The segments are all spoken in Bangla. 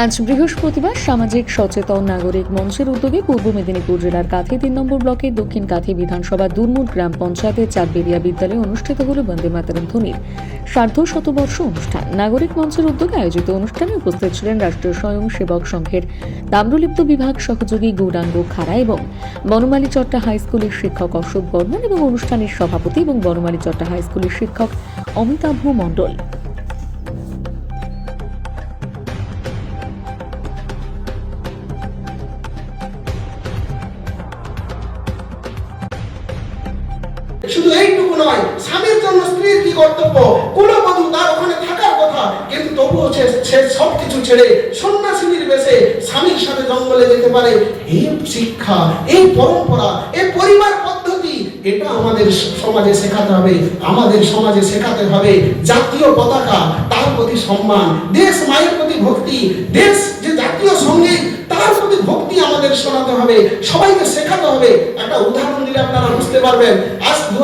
আজ বৃহস্পতিবার সামাজিক সচেতন নাগরিক মঞ্চের উদ্যোগে পূর্ব মেদিনীপুর জেলার কাথি তিন নম্বর ব্লকের দক্ষিণ কাঁথি বিধানসভা দুর্মুট গ্রাম পঞ্চায়েতের চাঁদবেরিয়া বিদ্যালয়ে অনুষ্ঠিত হল বন্দে মাতরম ধ্বনির সার্ধ শতবর্ষ অনুষ্ঠান। নাগরিক মঞ্চের উদ্যোগে আয়োজিত অনুষ্ঠানে উপস্থিত ছিলেন রাষ্ট্রীয় স্বয়ং সেবক সংঘের তাম্রলিপ্ত বিভাগ সহযোগী গৌরাঙ্গ খাড়া এবং বনমালী চট্টা হাই স্কুলের শিক্ষক অশোক বর্মন এবং অনুষ্ঠানের সভাপতি এবং বনমালী চট্টা হাই স্কুলের শিক্ষক অমিতাভ মণ্ডল। নয়, স্বামীর জন্য স্ত্রীর কি কর্তব্য? কুলবধূ তার ওখানে থাকার কথা, কিন্তু তবুও সে সে সব কিছু ছেড়ে সন্ন্যাসিনীর বেশে স্বামীর সাথে জঙ্গলে যেতে পারে। এই শিক্ষা এই পরম্পরা এই পরিবার পদ্ধতি, এটা আমাদের সমাজে শেখাতে হবে। আমাদের সমাজে শেখাতে হবে জাতীয় পতাকা, তার প্রতি সম্মান। দেশ মায়ের প্রতি ভক্তি, দেশ শোনাতে হবে, সবাইকে শেখাতে হবে। একটা উদাহরণ দিলে আপনারা বুঝতে পারবেন, আজ দু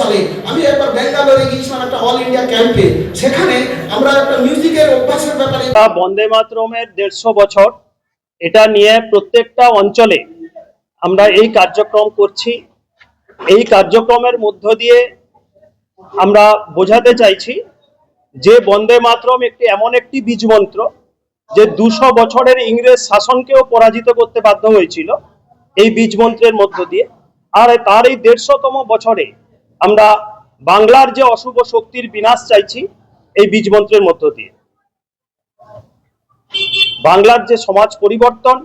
সালে আমি একবার ব্যাঙ্গালোরে গিয়েছিলাম একটা অল ইন্ডিয়া ক্যাম্পে সেখানে আমরা একটা মিউজিকের অভ্যাসের ব্যাপারে বন্দে মাতরমের দেড়শো বছর, এটা নিয়ে প্রত্যেকটা অঞ্চলে আমরা এই কার্যক্রম করছি। এই কার্যক্রমের মধ্য দিয়ে আমরা বোঝাতে চাইছি যে বন্দে মাতরম একটি এমন একটি বীজ মন্ত্র যে দুশো বছরের ইংরেজ শাসনকেও পরাজিত করতে বাধ্য হয়েছিল এই বীজ মন্ত্রের মধ্য দিয়ে। আর তার এই দেড়শোতম বছরে আমরা বাংলার যে অশুভ শক্তির বিনাশ চাইছি, এই বীজ মন্ত্রের মধ্য দিয়ে। বাংলার যে সমাজ পরিবর্তন,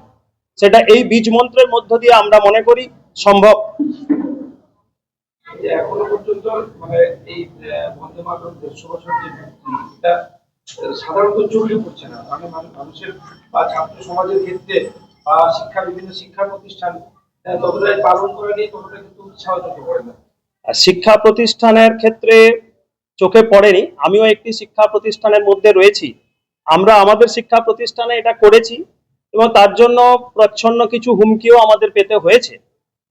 সেটা এই বীজ মন্ত্রের মধ্য দিয়ে আমরা মনে করি সম্ভব। এখনও পর্যন্ত মানে এই দেড়শো বছর যে সাধারণত চোখে পড়ছে না। মানে মানুষের বা ছাত্র সমাজের ক্ষেত্রে বা শিক্ষা, বিভিন্ন শিক্ষা প্রতিষ্ঠান ততটাই পালন করে নিয়ে ততটা কিন্তু উৎসাহ চোখে পড়ে না। শিক্ষা প্রতিষ্ঠানের ক্ষেত্রে চোখে পড়েনি। আমিও একটি শিক্ষা প্রতিষ্ঠানের মধ্যে রয়েছি। আমরা আমাদের শিক্ষা প্রতিষ্ঠানে এটা করেছি এবং তার জন্য প্রচ্ছন্ন কিছু হুমকিও আমাদের পেতে হয়েছে।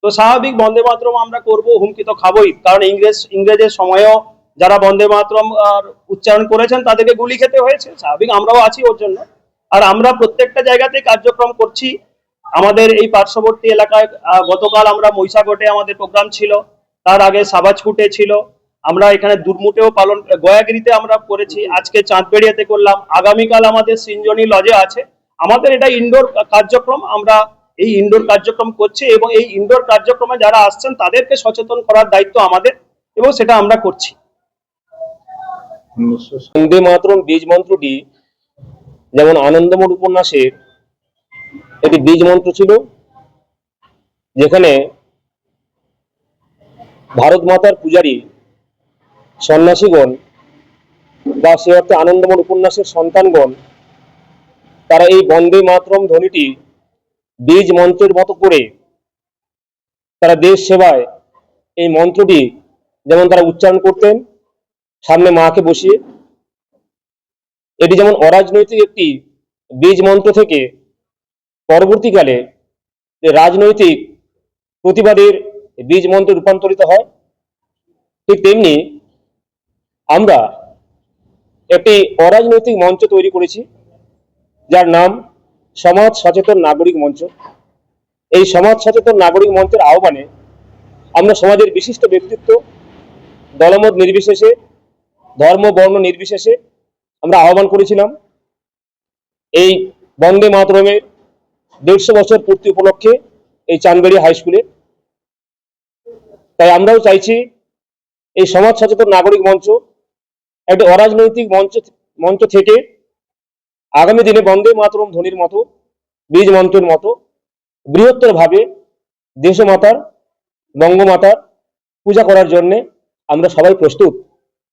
তো স্বাভাবিক বন্দে মাতরম আমরা করব, হুমকি তো খাবোই। কারণ ইংরেজ ইংরেজের সময়ও যারা বন্দে মাতরম উচ্চারণ করেছেন, তাদেরকে গুলি খেতে হয়েছে, স্বাভাবিক, আমরাও আছি ওর জন্য। আর আমরা প্রত্যেকটা জায়গাতে কার্যক্রম করছি। আমাদের এই পার্শ্ববর্তী এলাকায় গতকাল আমরা মহিষাগটে আমাদের প্রোগ্রাম ছিল। তার আগে সাবাজপুটে ছিল। আমরা এখানে দুর্মুটেও পালন, গয়াগিরিতে আমরা করেছি। আজকে চাঁদবেড়িয়াতে করলাম। আগামীকাল আমাদের সিঞ্জনি লজে আছে। আমাদের এটা ইনডোর কার্যক্রম। আমরা এই ইনডোর কার্যক্রম করছি এবং এই ইনডোর কার্যক্রমে যারা আসছেন, তাদেরকে সচেতন করার দায়িত্ব আমাদের এবং সেটা আমরা করছি। বন্দে মাতরম বীজ মন্ত্রটি যেমন আনন্দমঠ উপন্যাসের একটি বীজ মন্ত্র ছিল, যেখানে ভারত মাতার পূজারী সন্ন্যাসীগণ বা সে অর্থে আনন্দমঠ উপন্যাসের সন্তানগণ, তারা এই বন্দে মাতরম ধ্বনিটি বীজ মন্ত্রের মতো করে তারা দেশ সেবায় এই মন্ত্রটি যেমন তারা উচ্চারণ করতেন সামনে মাকে বসিয়ে। এটি যেমন অরাজনৈতিক একটি বীজ মন্ত্র থেকে পরবর্তীকালে রাজনৈতিক প্রতিবাদের বীজ মন্ত্রে রূপান্তরিত হয়, ঠিক তেমনি আমরা একটি অরাজনৈতিক মঞ্চ তৈরি করেছি, যার নাম সমাজ সচেতন নাগরিক মঞ্চ। এই সমাজ সচেতন নাগরিক মঞ্চের আহ্বানে আমরা সমাজের বিশিষ্ট ব্যক্তিত্ব, দলমত নির্বিশেষে ধর্ম, বর্ণ নির্বিশেষে আমরা আহ্বান করেছিলাম। এই বন্দে মাতরমের দেড়শো বছর পূর্তি উপলক্ষে এই চানবাড়ি হাই স্কুলে। তাই আমরাও চাইছি এই সমাজ সচেতন নাগরিক মঞ্চ, একটি অরাজনৈতিক মঞ্চ মঞ্চ থেকে আগামী দিনে বন্দে মাতরম ধ্বনির মতো, বীজ মন্ত্রের মতো বৃহত্তরভাবে দেশমাতার, বঙ্গমাতার পূজা করার জন্যে আমরা সবাই প্রস্তুত।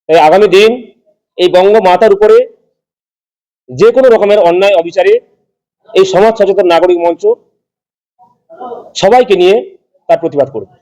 তাই আগামী দিন এই বঙ্গ মাতার উপরে যে কোনো রকমের অন্যায় অবিচারে এই সমাজ সচেতন নাগরিক মঞ্চ সবাইকে নিয়ে তার প্রতিবাদ করবে।